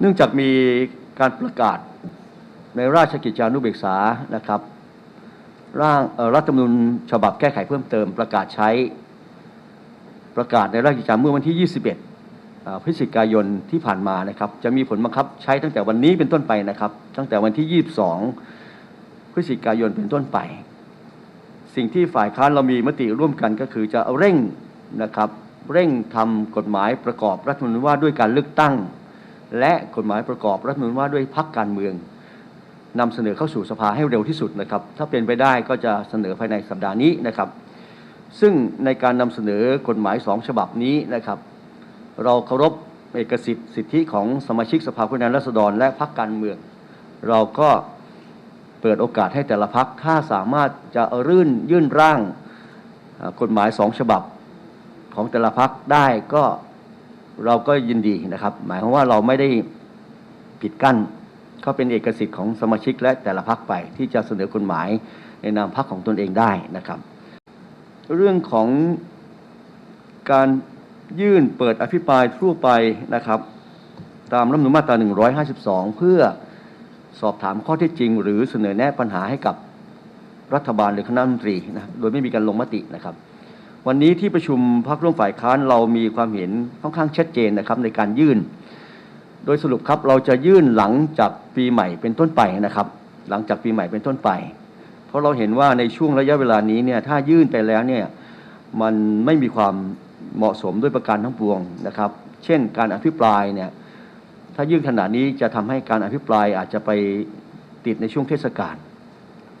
เนื่องจากมีการประกาศในราชกิจจานุเบกษานะครับร่างรัฐธรรมนูญฉบับแก้ไขเพิ่มเติม ประกาศใช้ประกาศในราชกิจจาเมื่อวันที่ 21 พฤศจิกายนที่ผ่านมานะครับจะมีผลบังคับใช้ตั้งแต่วันนี้เป็นต้นไปนะครับ ตั้งแต่วันที่ 22 พฤศจิกายนเป็นต้นไป สิ่งที่ฝ่ายค้านเรามีมติร่วมกันก็คือจะเร่งนะครับเร่งทำกฎหมายประกอบรัฐธรรมนูญว่าด้วยการเลือกตั้ง และกฎหมายประกอบรัฐมนูญว่าด้วยพักการเมืองนำเสนอเข้าสู่สภาให้เร็วที่สุดนะครับ ถ้าเป็นไปได้ก็จะเสนอภายในสัปดาห์นี้นะครับ ซึ่งในการนำเสนอกฎหมายสองฉบับนี้นะครับ เราเคารพเอกสิทธิ์สิทธิของสมาชิกสภาผู้แทนราษฎรและพรรคการเมือง เราก็เปิดโอกาสให้แต่ละพรรคถ้าสามารถจะรื่นยื่นร่างกฎหมายสองฉบับของแต่ละพรรคได้ก็ เราก็ยินดีนะครับ หมายความว่าเราไม่ได้ปิดกั้นก็เป็นเอกสิทธิ์ของสมาชิกและแต่ละพรรคไป ที่จะเสนอกฎหมายในนามพรรคของตนเองได้นะครับ เรื่องของการยื่นเปิดอภิปรายทั่วไปนะครับ ตามรัฐมนูญมาตรา 152 เพื่อสอบถามข้อเท็จจริง หรือเสนอแนะปัญหาให้กับรัฐบาลหรือคณะรัฐมนตรีนะโดยไม่มีการลงมตินะครับ วันนี้ที่ประชุมพักร่วมฝ่ายค้านเรามีความเห็นค่อนข้างชัดเจนนะครับในการยื่น โดยสรุปครับเราจะยื่นหลังจากปีใหม่เป็นต้นไปนะครับ หลังจากปีใหม่เป็นต้นไป เพราะเราเห็นว่าในช่วงระยะเวลานี้เนี่ยถ้ายื่นไปแล้วเนี่ยมันไม่มีความเหมาะสมด้วยประการทั้งปวงนะครับ เช่นการอภิปรายเนี่ยถ้ายื่นขนาดนี้จะทำให้การอภิปรายอาจจะไปติดในช่วงเทศกาล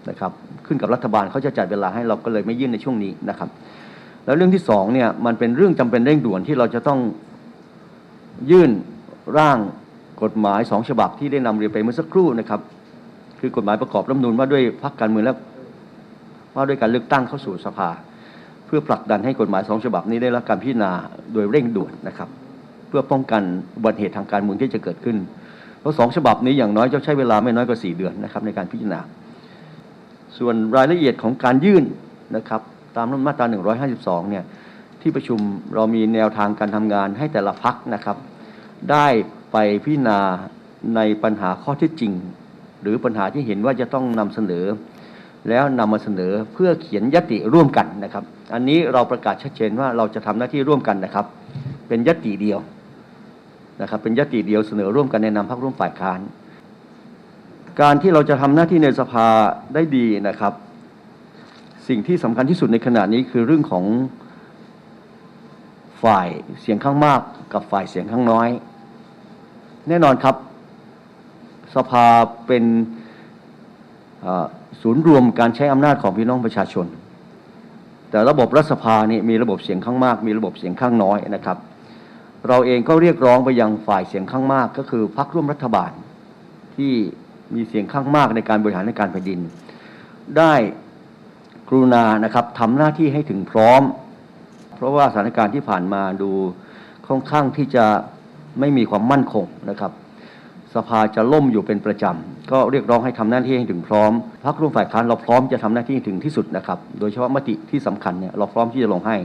นะครับขึ้นกับรัฐบาลเขาจะจัดเวลาให้เราก็เลยไม่ยื่นในช่วงนี้นะครับ แล้วเรื่องที่สองเนี่ยมันเป็นเรื่องจำเป็นเร่งด่วนที่เราจะต้องยื่นร่างกฎหมายสองฉบับที่ได้นำเรียนไปเมื่อสักครู่นะครับ คือกฎหมายประกอบรัฐมนูญว่าด้วยพรรคการเมืองและว่าด้วยการเลือกตั้งเข้าสู่สภา เพื่อผลักดันให้กฎหมายสองฉบับนี้ได้รับการพิจารณาโดยเร่งด่วนนะครับ เพื่อป้องกันอุบัติเหตุทางการเมืองที่จะเกิดขึ้นเพราะสองฉบับนี้อย่างน้อยจะใช้เวลาไม่น้อยกว่าสี่เดือนนะครับในการพิจารณา ส่วนรายละเอียดของการยื่นนะครับ ตามรัฐธรรมนูญมาตรา 152 เนี่ยที่ประชุมเรามีแนวทางการทำงานให้แต่ละพักนะครับ ได้ไปพิจารณาในปัญหาข้อท็จจริง หรือปัญหาที่เห็นว่าจะต้องนำเสนอ แล้วนำมาเสนอเพื่อเขียนยติร่วมกันนะครับ อันนี้เราประกาศชัดเจนว่าเราจะทำหน้าที่ร่วมกันนะครับ เป็นยติเดียวนะครับเป็นยติเดียวเสนอร่วมกันในนามพรรคร่วมฝ่ายค้าน การที่เราจะทำหน้าที่ในสภาได้ดีนะครับ สิ่งที่สำคัญที่สุดในขณะนี้คือเรื่องของฝ่ายเสียงข้างมากกับฝ่ายเสียงข้างน้อย แน่นอนครับ สภาเป็นศูนย์รวมการใช้อำนาจของพี่น้องประชาชน แต่ระบบรัฐสภานี่มีระบบเสียงข้างมาก มีระบบเสียงข้างน้อยนะครับ เราเองก็เรียกร้องไปยังฝ่ายเสียงข้างมาก ก็คือพรรคร่วมรัฐบาลที่มีเสียงข้างมากในการบริหารในการแผ่นดิน ได้ กรุณานะครับทำหน้าที่ให้ถึงพร้อม เพราะว่าสถานการณ์ที่ผ่านมาดูค่อนข้างที่จะไม่มีความมั่นคงนะครับ สภาจะล่มอยู่เป็นประจำก็เรียกร้องให้ทำหน้าที่ให้ถึงพร้อมพรรคร่วมฝ่ายค้านเราพร้อมจะทำหน้าที่ให้ถึงที่สุดนะครับ โดยเฉพาะมติที่สำคัญเนี่ยเราพร้อมที่จะลงให้